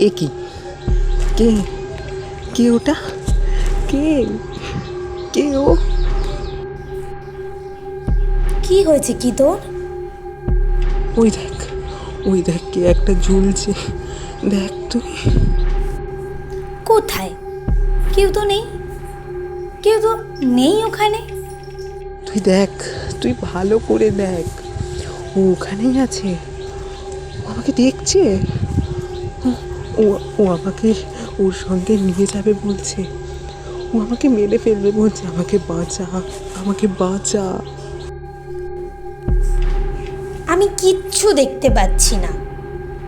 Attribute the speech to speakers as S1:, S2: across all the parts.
S1: এ কি? কে? কে ওটা? কে? কে ও?
S2: কি হয়েছে কি তোর?
S1: ওই দেখ ওই দেখ কে একটা ঝুলছে। দেখ তুই।
S2: কোথায়? কেউ তো নেই। কেউ তো নেই ওখানে।
S1: তুই দেখ তুই ভালো করে দেখ। ও ওখানেই আছে। আমাকে দেখছে? ও- ও আমাকে, ওর সঙ্গে নিয়ে যাবে বলছে। ও আমাকে মেরে ফেলবে বলছে, আমাকে বাঁচা আমাকে বাঁচা।
S2: আমি কিচ্ছু দেখতে পাচ্ছি না।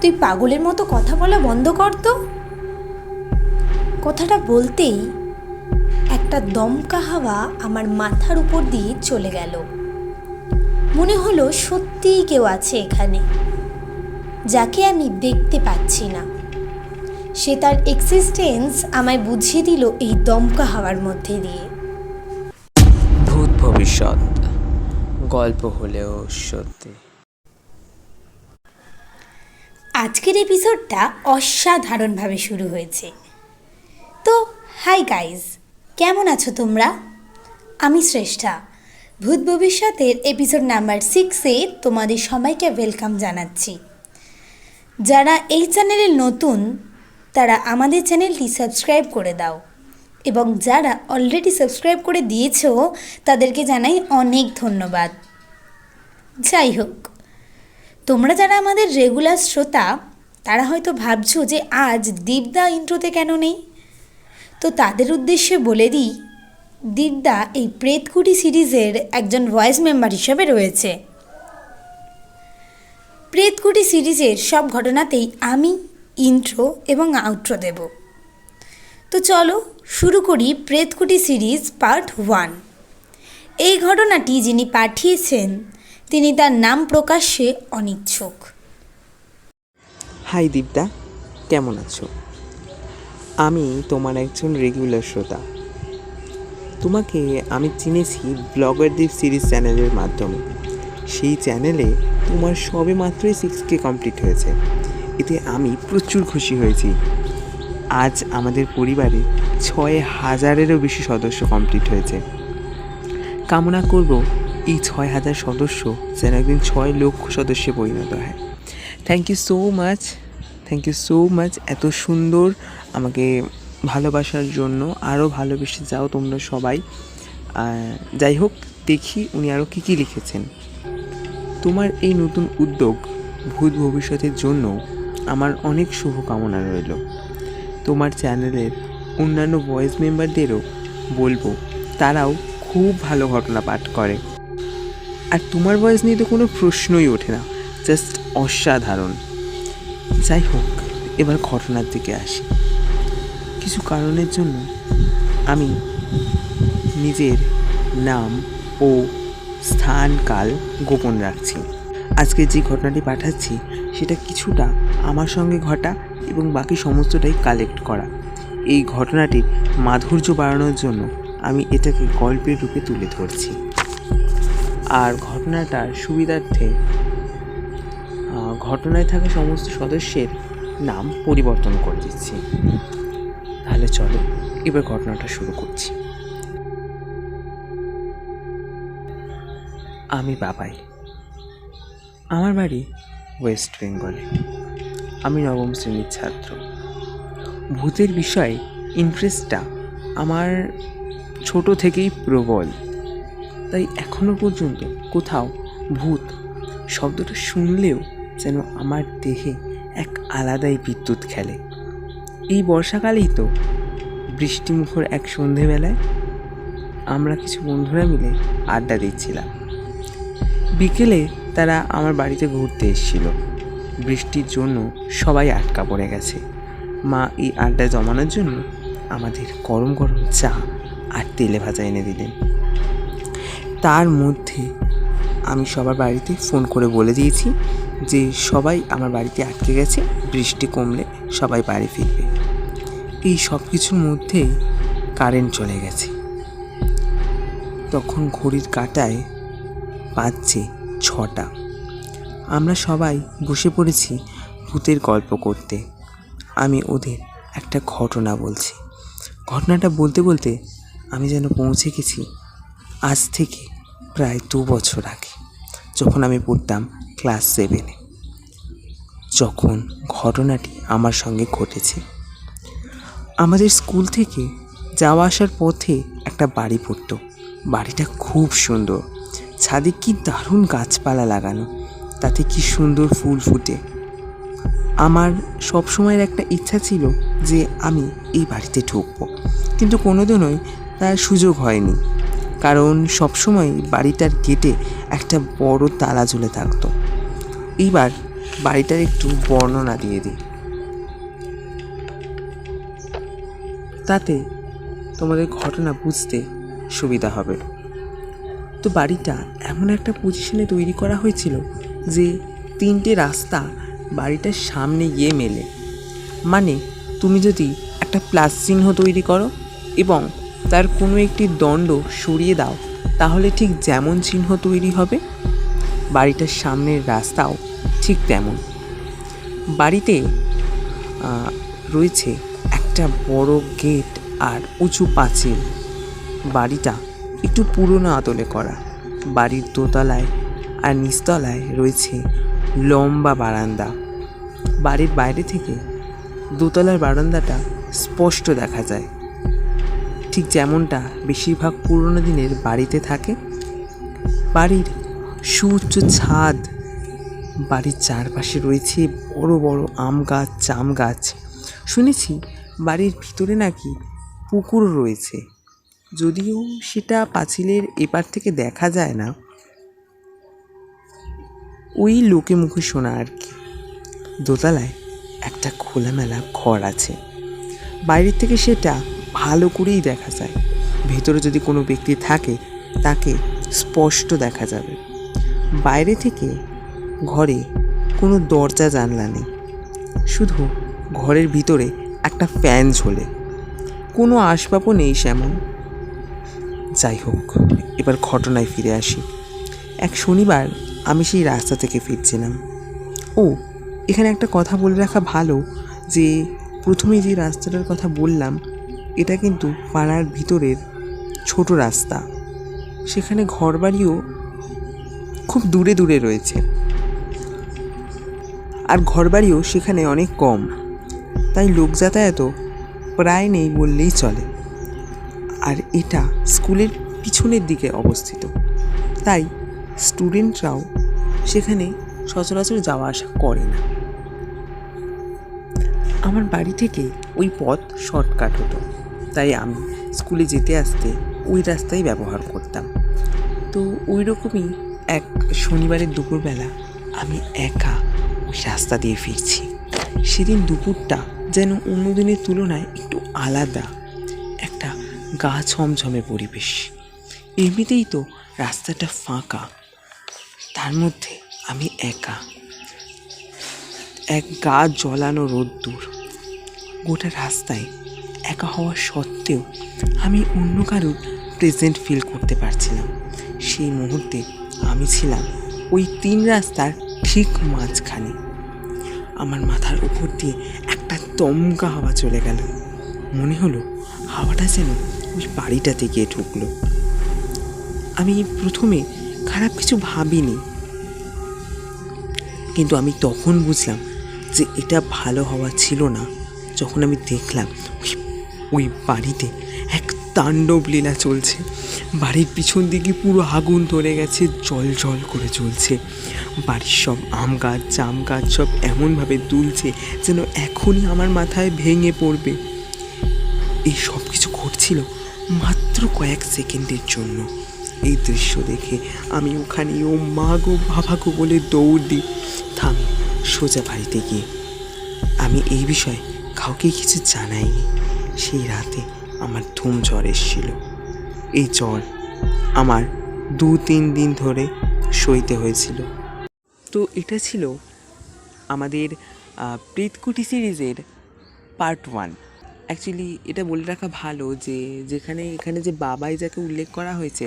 S2: তুই পাগলের মতো কথা বলা বন্ধ কর তো। কথাটা বলতেই একটা দমকা হাওয়া আমার মাথার উপর দিয়ে চলে গেল। মনে হলো সত্যিই কেউ আছে এখানে, যাকে আমি দেখতে পাচ্ছি না। সে তার এক্সিস্টেন্স আমায় বুঝিয়ে দিল এই দমকা হাওয়ার মধ্যে দিয়ে।
S3: ভূত ভবিষ্যৎ গল্প হলেও সত্যি।
S2: আজকের এপিসোডটা অসাধারণভাবে শুরু হয়েছে। তো হাই গাইজ কেমন আছো তোমরা? আমি শ্রেষ্ঠা। ভূত ভবিষ্যতের এপিসোড নাম্বার সিক্সে তোমাদের সবাইকে ওয়েলকাম জানাচ্ছি। যারা এই চ্যানেলে নতুন তারা আমাদের চ্যানেলটি সাবস্ক্রাইব করে দাও। এবং যারা অলরেডি সাবস্ক্রাইব করে দিয়েছ, তাদেরকে জানাই অনেক ধন্যবাদ। যাই হোক, তোমরা যারা আমাদের রেগুলার শ্রোতা, তারা হয়তো ভাবছ যে আজ দীপদা ইন্ট্রোতে কেন নেই? তো তাদের উদ্দেশ্যে বলে দিই, দীপদা এই প্রেতকুটি সিরিজের একজন ভয়েস মেম্বার হিসেবে রয়েছে। প্রেতকুটি সিরিজের সব ঘটনাতেই আমি ইন্ট্রো এবং আউট্রো দেব। তো চলো শুরু করি প্রেতকুটি সিরিজ পার্ট ওয়ান। এই ঘটনাটি যিনি পাঠিয়েছেন, তিনি তার নাম প্রকাশ্যে অনিচ্ছুক।
S1: হাই দীপদা কেমন আছো? আমি তোমার একজন রেগুলার শ্রোতা। তোমাকে আমি চিনেছি ব্লগার দ্বীপ সিরিজ চ্যানেলের মাধ্যমে। সেই চ্যানেলে তোমার সবে মাত্রই সিক্স কে কমপ্লিট হয়েছে। এতে আমি প্রচুর খুশি হয়েছি। আজ আমাদের পরিবারে ছয় হাজারেরও বেশি সদস্য কমপ্লিট হয়েছে। কামনা করব এই ছয় হাজার সদস্য যেন একদিন ছয় লক্ষ সদস্যে পরিণত হয়। Thank you so much thank you so much এত সুন্দর আমাকে ভালোবাসার জন্য আরও ভালোবেসে যাও তোমরা সবাই। যাই হোক, দেখি উনি আরও কী কী লিখেছেন। তোমার এই নতুন উদ্যোগ ভূত ভবিষ্যতের জন্য আমার অনেক শুভকামনা রইল। তোমার চ্যানেলের অন্যান্য ভয়েস মেম্বারদেরও বলব, তারাও খুব ভালো ঘটনা পাঠ করে। আর তোমার ভয়েস নিয়ে তো কোনো প্রশ্নই ওঠে না জাস্ট অসাধারণ। যাই হোক, এবার ঘটনার দিকে আসি। কিছু কারণের জন্য আমি নিজের নাম ও স্থান কাল গোপন রাখছি। আজকে যে ঘটনাটি পাঠাচ্ছি সেটা কিছুটা আমার সঙ্গে ঘটা এবং বাকি সমস্তটাই কালেক্ট করা। এই ঘটনাটির মাধুর্য বাড়ানোর জন্য আমি এটাকে গল্পের রূপে তুলে ধরছি। আর ঘটনাটার সুবিধার্থে ঘটনায় থাকা সমস্ত সদস্যের নাম পরিবর্তন করে দিচ্ছি। তাহলে চলো, এবার ঘটনাটা শুরু করছি। আমি বাবাই। আমার বাড়ি ওয়েস্ট বেঙ্গলে। আমি নবম শ্রেণির ছাত্র। ভূতের বিষয়ে, ইন্টারেস্টটা আমার ছোট থেকেই প্রবল। তাই এখনও পর্যন্ত কোথাও ভূত শব্দটা শুনলেও যেন আমার দেহে এক আলাদাই বিদ্যুৎ খেলে। এই বর্ষাকালেই তো বৃষ্টিমুখর এক সন্ধেবেলায় আমরা কিছু বন্ধুরা মিলে আড্ডা দিচ্ছিলাম। বিকেলে তারা আমার বাড়িতে ঘুরতে এসেছিল। বৃষ্টির জন্য সবাই আটকা পড়ে গেছে। মা এই আড্ডা জমানোর জন্য আমাদের গরম গরম চা আর তেলে ভাজা এনে দিলেন। তার মধ্যে আমি সবার বাড়িতে ফোন করে বলে দিয়েছি যে সবাই আমার বাড়িতে আটকে গেছে, বৃষ্টি কমলে সবাই বাড়ি ফিরবে। এই সব কিছুর মধ্যেই কারেন্ট চলে গেছে। তখন ঘড়ির কাঁটায় বাজছে ছটা। আমরা সবাই বসে পড়েছি ভূতের গল্প করতে। আমি ওদের একটা ঘটনা বলছি। ঘটনাটা বলতে বলতে আমি যেন পৌঁছে গেছি আজ থেকে প্রায় দু বছর আগে, যখন আমি পড়তাম ক্লাস সেভেনে। যখন ঘটনাটি আমার সঙ্গে ঘটেছে। আমাদের স্কুল থেকে যাওয়া আসার পথে একটা বাড়ি পড়তো। বাড়িটা খুব সুন্দর। ছাদে কি দারুণ গাছপালা লাগানো, তাতে কি সুন্দর ফুল ফুটে। আমার সব সময়ের একটা ইচ্ছা ছিল যে আমি এই বাড়িতে ঢুকবো, কিন্তু কোনোদিনই তার সুযোগ হয়নি, কারণ সবসময় বাড়িটার গেটে একটা বড় তালা ঝুলে থাকতো। এইবার বাড়িটার একটু বর্ণনা দিয়ে দিই। তাতে তোমাদের ঘটনা বুঝতে সুবিধা হবে। তো বাড়িটা এমন একটা পজিশনে তৈরি করা হয়েছিল যে তিনটে রাস্তা বাড়িটার সামনে গিয়ে মেলে। মানে তুমি যদি একটা প্লাস চিহ্ন তৈরি করো এবং তার কোনো একটি দণ্ড সরিয়ে দাও, তাহলে ঠিক যেমন চিহ্ন তৈরি হবে, বাড়িটার সামনের রাস্তাও ঠিক তেমন। বাড়িতে রয়েছে একটা বড় গেট আর উঁচু পাঁচিল। বাড়িটা একটু পুরনো আদলে করা। বাড়ির দোতলায় আর নিচতলায় রয়েছে লম্বা বারান্দা। বাড়ির বাইরে থেকে দোতলার বারান্দাটা স্পষ্ট দেখা যায়। ঠিক যেমনটা বেশিরভাগ পুরনো দিনের বাড়িতে থাকে। বাড়ির সুউচ্চ ছাদ। বাড়ির চারপাশে রয়েছে বড় বড় আম গাছ, জাম গাছ। শুনেছি বাড়ির ভিতরে নাকি পুকুর রয়েছে। যদিও সেটা পাঁচিলের এপার থেকে দেখা যায় না। ওই লোকে মুখে শোনা আর কি। দোতলায় একটা খোলামেলা ঘর আছে। বাইরের থেকে সেটা ভালো করেই দেখা যায়। ভেতরে যদি কোনো ব্যক্তি থাকে, তাকে স্পষ্ট দেখা যাবে। বাইরে থেকে ঘরে কোনো দরজা, জানলা নেই। শুধু ঘরের ভিতরে একটা ফ্যান ঝোলে। কোনো আসবাবও নেই সেমন। যাই হোক, এবার ঘটনায় ফিরে আসি। এক শনিবার আমি সেই রাস্তা থেকে ফিরছিলাম। ও, এখানে একটা কথা বলে রাখা ভালো যে প্রথমে যে রাস্তাটার কথা বললাম, এটা কিন্তু পাড়ার ভিতরের ছোট রাস্তা। সেখানে ঘরবাড়িও খুব দূরে দূরে রয়েছে। আর ঘরবাড়িও সেখানে অনেক কম। তাই লোক যাতায়াতও প্রায় নেই বললেই চলে। আর এটা স্কুলের পিছনের দিকে অবস্থিত। তাই স্টুডেন্টরাও সেখানে সচরাচর যাওয়া আসা করে না। আমার বাড়ি থেকে ওই পথ শর্টকাট হতো। তাই আমি স্কুলে যেতে আসতে ওই রাস্তাই ব্যবহার করতাম। তো ওই রকমই এক শনিবারের দুপুরবেলা আমি একা ওই রাস্তা দিয়ে ফিরছি। সেদিন দুপুরটা যেন অন্য দিনের তুলনায় একটু আলাদা। গা ছমছমে পরিবেশ। এমনিতেই তো রাস্তাটা ফাঁকা। তার মধ্যে আমি একা। এক গা জ্বলানো রোদ্দুর। গোটা রাস্তায় একা হওয়া সত্ত্বেও আমি অন্য কারোর প্রেজেন্ট ফিল করতে পারছিলাম। সেই মুহূর্তে আমি ছিলাম ওই তিন রাস্তার ঠিক মাঝখানে। আমার মাথার উপর দিয়ে একটা দমকা হাওয়া চলে গেল। মনে হলো হাওয়াটা যেন ওই বাড়িটাতে গিয়ে ঢুকলো। আমি প্রথমে খারাপ কিছু ভাবিনি। কিন্তু আমি তখন বুঝলাম যে এটা ভালো হওয়া ছিল না। যখন আমি দেখলাম ওই ওই বাড়িতে এক তাণ্ডব লীলা চলছে। বাড়ির পিছন দিকে পুরো আগুন ধরে গেছে, জল জল করে চলছে বাড়ির সব আম গাছ, জাম গাছ সব এমনভাবে দুলছে যেন এখনই আমার মাথায় ভেঙে পড়বে। এই সব কিছু ঘটছিল মাত্র কয়েক সেকেন্ডের জন্য। এই দৃশ্য দেখে আমি ওখানে ও মা গো, বাবা গো বলে দৌড় দিই। থামি, সোজা বাড়িতে গিয়ে। আমি এই বিষয়ে কাউকে কিছু জানাইনি। সেই রাতে আমার ধুম জ্বর এসেছিল। এই জ্বর আমার দু তিন দিন ধরে সইতে হয়েছিল। তো এটা ছিল আমাদের প্রেতকুটি সিরিজের পার্ট ওয়ান অ্যাকচুয়ালি এটা বলে রাখা ভালো যে, যেখানে, এখানে যে বাবাই যাকে উল্লেখ করা হয়েছে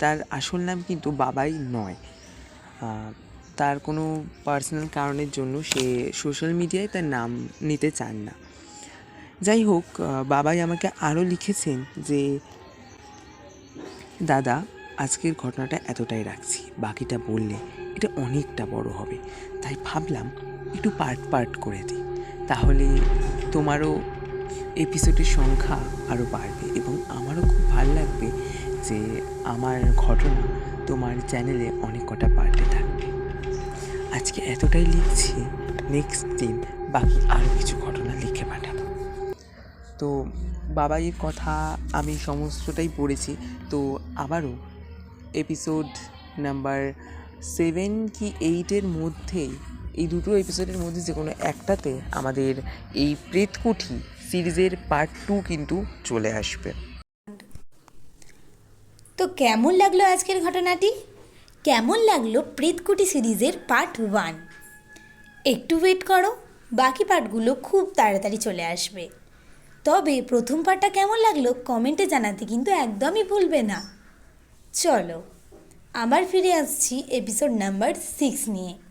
S1: তার আসল নাম কিন্তু বাবাই নয়। তার কোনো পার্সোনাল কারণের জন্য সে সোশ্যাল মিডিয়ায় তার নাম নিতে চান না। যাই হোক বাবাই আমাকে আরও লিখেছেন যে, দাদা, আজকের ঘটনাটা এতটাই রাখছি, বাকিটা বললে এটা অনেকটা বড় হবে। তাই ভাবলাম একটু পার্ট পার্ট করে দিই। তাহলে তোমারও এপিসোডের সংখ্যা আরও বাড়বে এবং আমারও খুব ভালো লাগবে যে আমার ঘটনা তোমার চ্যানেলে অনেক কটা পার্টে থাকবে। আজকে এতটাই লিখছি নেক্সট দিন বাকি আরও কিছু ঘটনা লিখে পাঠাবো। তো বাবাইয়ের কথা আমি সমস্তটাই পড়েছি, তো আবারও এপিসোড নাম্বার সেভেন কি এইটের মধ্যেই এই দুটো এপিসোডের মধ্যে যে কোনো একটাতে আমাদের এই প্রেতকুঠি সিরিজের পার্ট টু কিন্তু চলে আসবে।
S2: তো কেমন লাগল আজকের ঘটনাটি? কেমন লাগল প্রেতকুটি সিরিজের পার্ট ওয়ান একটু ওয়েট করো, বাকি পার্টগুলো খুব তাড়াতাড়ি চলে আসবে। তবে প্রথম পার্টটা কেমন লাগল কমেন্টে জানাতে কিন্তু একদমই ভুলবে না। চলো, আবার ফিরে আসছি এপিসোড নাম্বার সিক্স নিয়ে।